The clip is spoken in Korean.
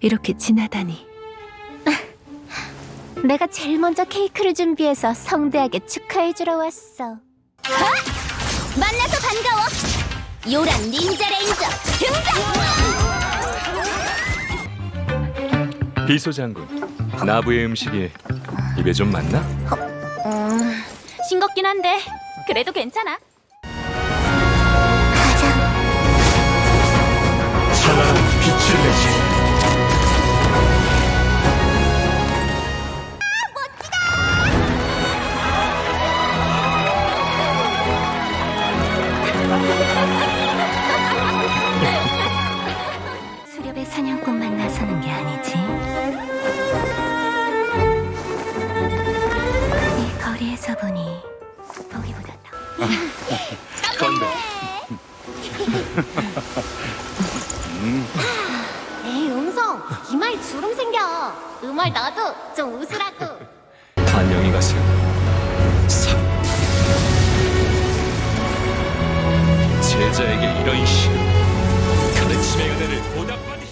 이렇게 지나다니. 내가 제일 먼저 케이크를 준비해서 성대하게 축하해주러 왔어. 아! 만나서 반가워. 요란 닌자 레인저 등장. 비소 장군, 나부의 음식이 입에 좀 맞나? 싱겁긴 한데 그래도 괜찮아. 건배. 에이 음성 이마에 주름 생겨. 음알 너도 좀 웃으라고. 안녕히 가세요. 사. 제자에게 이런 식 가르침의 은혜를 보답받.